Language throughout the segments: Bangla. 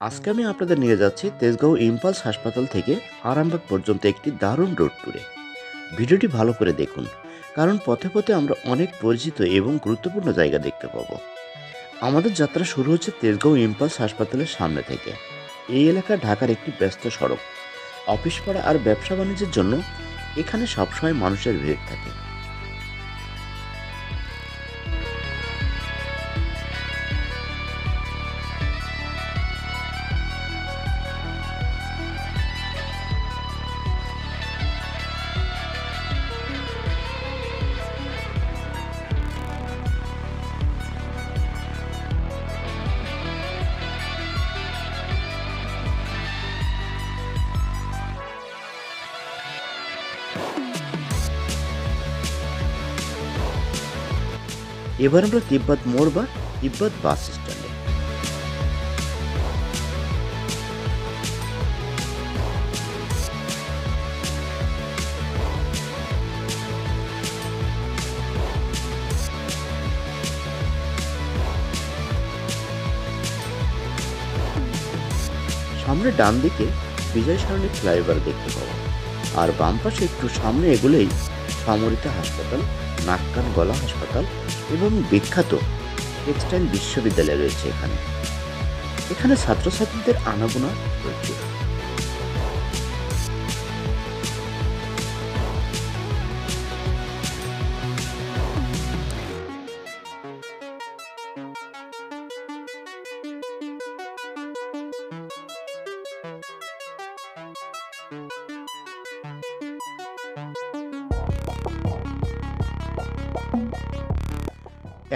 আজকে আমি আপনাদের নিয়ে যাচ্ছি তেজগাঁও ইম্পালস হাসপাতাল থেকে আরামবাগ পর্যন্ত একটি দারুণ রোড ট্যুরে। ভিডিওটি ভালো করে দেখুন, কারণ পথে পথে আমরা অনেক পরিচিত এবং গুরুত্বপূর্ণ জায়গা দেখতে পাবো। আমাদের যাত্রা শুরু হচ্ছে তেজগাঁও ইম্পালস হাসপাতালের সামনে থেকে। এই এলাকা ঢাকার একটি ব্যস্ত সড়ক। অফিস পাড়া আর ব্যবসা বাণিজ্যের জন্য এখানে সবসময় মানুষের ভিড় থাকে। এবার আমরা তিব্বত মোড় বা তিব্বত বাস স্ট্যান্ডে। সামনে ডান দিকে বিজয় সরণি ফ্লাইওভার দেখতে পাবো আর বাম পাশে একটু সামনে এগুলোই সমরিতা হাসপাতাল নাক্কান গলা হাসপাতাল এবং বিখ্যাত টেক্সটাইল বিশ্ববিদ্যালয় রয়েছে এখানে। এখানে ছাত্রছাত্রীদের আনাগোনা প্রচুর।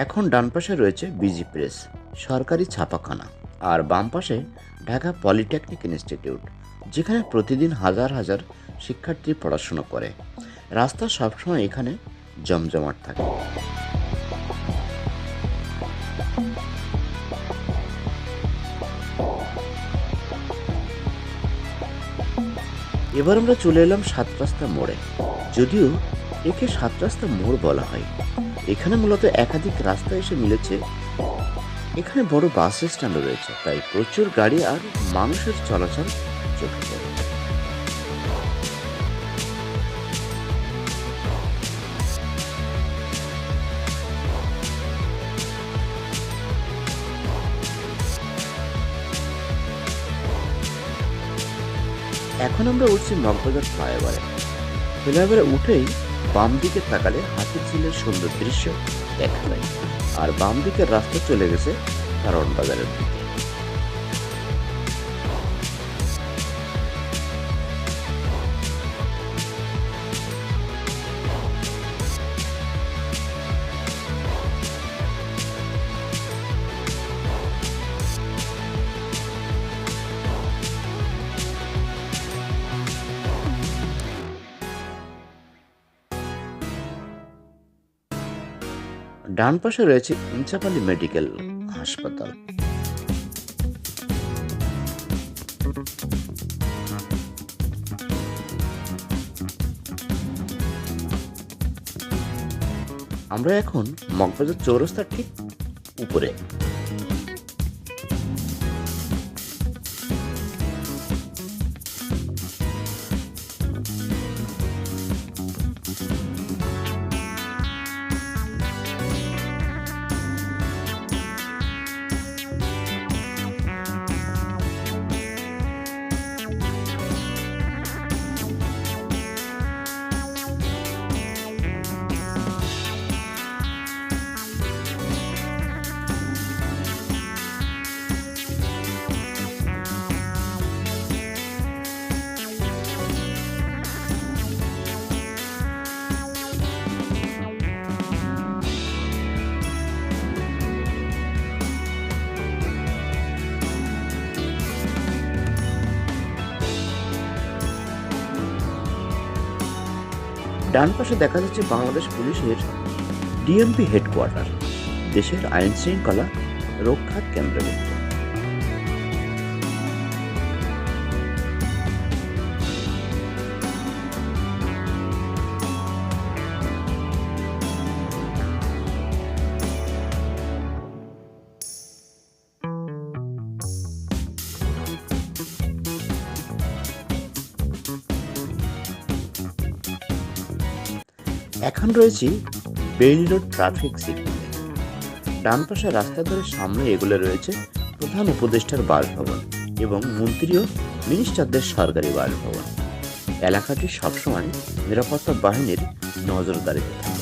এখন ডান পাশে রয়েছে বিজি প্রেস, সরকারি ছাপাখানা, আর বাম পাশে ঢাকা পলিটেকনিক ইনস্টিটিউট, যেখানে প্রতিদিন হাজার হাজার শিক্ষার্থী পড়াশোনা করে। রাস্তা সবসময় এখানে জমজমাট থাকে। এবার আমরা চলে এলাম সাত রাস্তা মোড়ে, যদিও একে সাত রাস্তা মোড় বলা হয়। এখানে মূলত একাধিক রাস্তা এসে মিলেছে। এখানে বড় বাস স্ট্যান্ড রয়েছে, তাই প্রচুর গাড়ি আর মানুষের চলাচল চোখে পড়ে। এখন আমরা উঠছি মগবাজার ফ্লাইওভারে। ফ্লাইওভারে উঠেই বাম দিকে তাকালে হাতির ঝিলের সুন্দর দৃশ্য দেখা যায়। আর বাম দিকের রাস্তা চলে গেছে কারণ বাজারের দিকে। ডান পাশে রয়েছে ইনচাপালি মেডিকেল হাসপাতাল। আমরা এখন মগবাজার চৌরাস্তার ঠিক উপরে। ডান পাশে দেখা যাচ্ছে বাংলাদেশ পুলিশের ডিএমপি হেডকোয়ার্টার দেশের আইন শৃঙ্খলা রক্ষার কেন্দ্রবিন্দু এখন রয়েছি বেইলি রোড ট্রাফিক সিগন্যালে। ডান পাশে রাস্তা ধরে সামনে এগুলো রয়েছে প্রধান উপদেষ্টার বাসভবন এবং মন্ত্রী ও মিনিস্টারদের সরকারি বাসভবন। এলাকাটি সবসময় নিরাপত্তা বাহিনীর নজরদারিতে থাকে।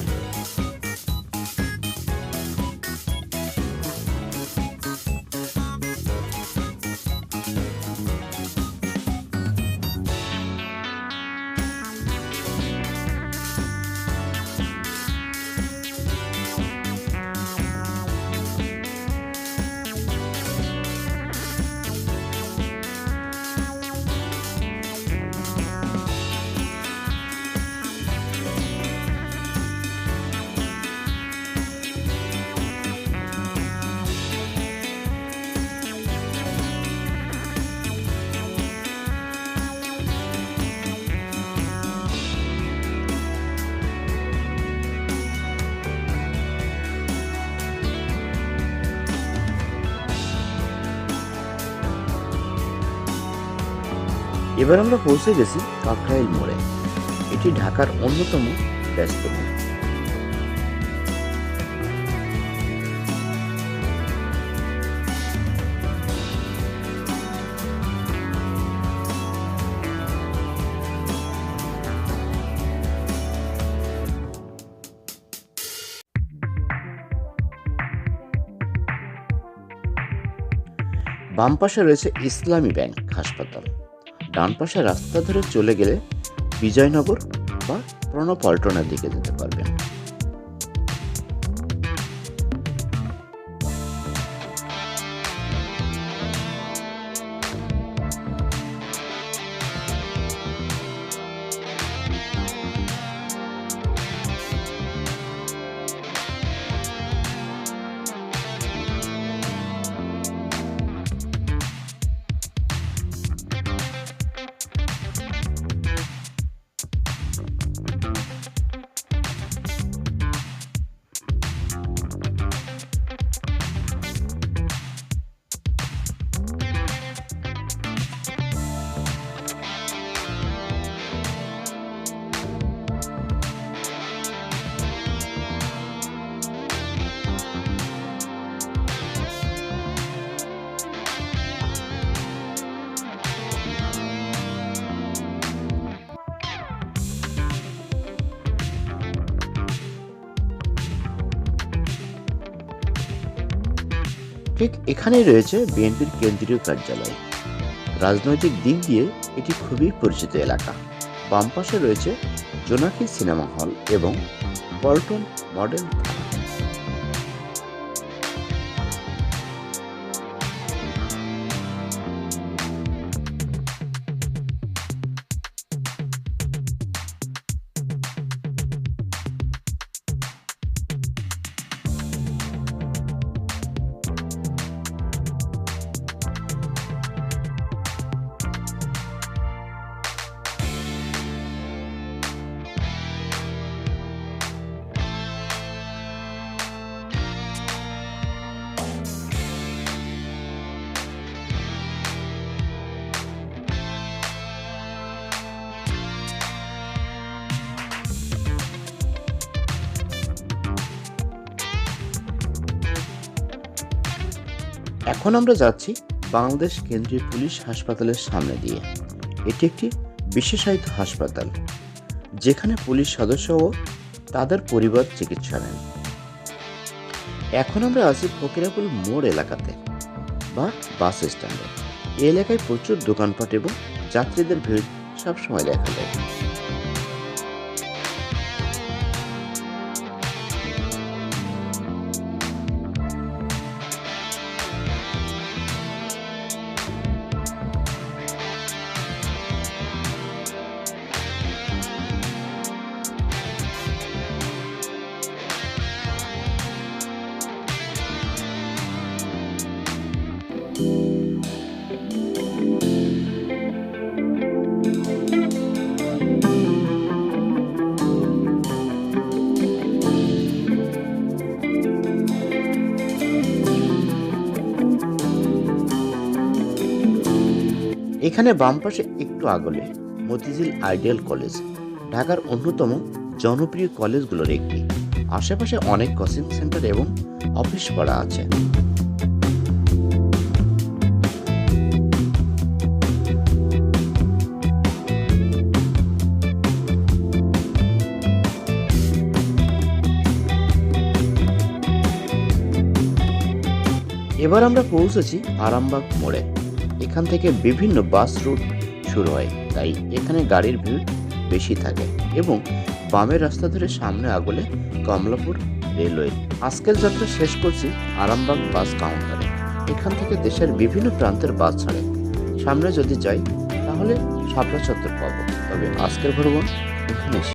এবার আমরা পৌঁছে গেছি কাকরাইল মোড়ে। এটি ঢাকার অন্যতম ব্যস্ত বাম পাশে রয়েছে ইসলামী ব্যাংক হাসপাতাল। ডান পাশে রাস্তা ধরে চলে গেলে বিজয়নগর বা প্রণপল্টনের দিকে যেতে পারবেন। ঠিক এখানেই রয়েছে বিএনপির কেন্দ্রীয় কার্যালয়। রাজনৈতিক দিক দিয়ে এটি খুবই পরিচিত এলাকা। বাম পাশে রয়েছে জোনাকি সিনেমা হল এবং পল্টন মডেল এখন আমরা যাচ্ছি বাংলাদেশ কেন্দ্রীয় পুলিশ হাসপাতালের সামনে দিয়ে। এটি একটি বিশেষায়িত হাসপাতাল, যেখানে পুলিশ সদস্য ও তাদের পরিবার চিকিৎসা নেন। এখন আমরা আছি ফকিরাপুর মোড় এলাকাতে, বা বাস স্ট্যান্ডে। এলাকায় প্রচুর দোকানপাট এবং যাত্রীদের ভিড় সবসময় দেখা যায়। এখানে বাম পাশে একটু আগলে মতিঝিল আইডিয়াল কলেজ, ঢাকার অন্যতম জনপ্রিয় কলেজগুলোর একটি। আশেপাশে অনেক কোচিং সেন্টার এবং অফিস পাড়া আছে। এবার আমরা পৌঁছেছি আরামবাগ মোড়ে। এখান থেকে বিভিন্ন বাস রুট শুরু হয়, তাই এখানে গাড়ির ভিড় বেশি থাকে এবং বামের রাস্তা ধরে সামনে আগলে কমলাপুর রেলওয়ে। আজকের যাত্রা শেষ করছি আরামবাগ বাস কাউন্টারে। এখান থেকে দেশের বিভিন্ন প্রান্তের বাস ছাড়ে। সামনে যদি যাই, তাহলে শাপলা চত্বর পাবো। তবে আজকের ভ্রমণ এখানে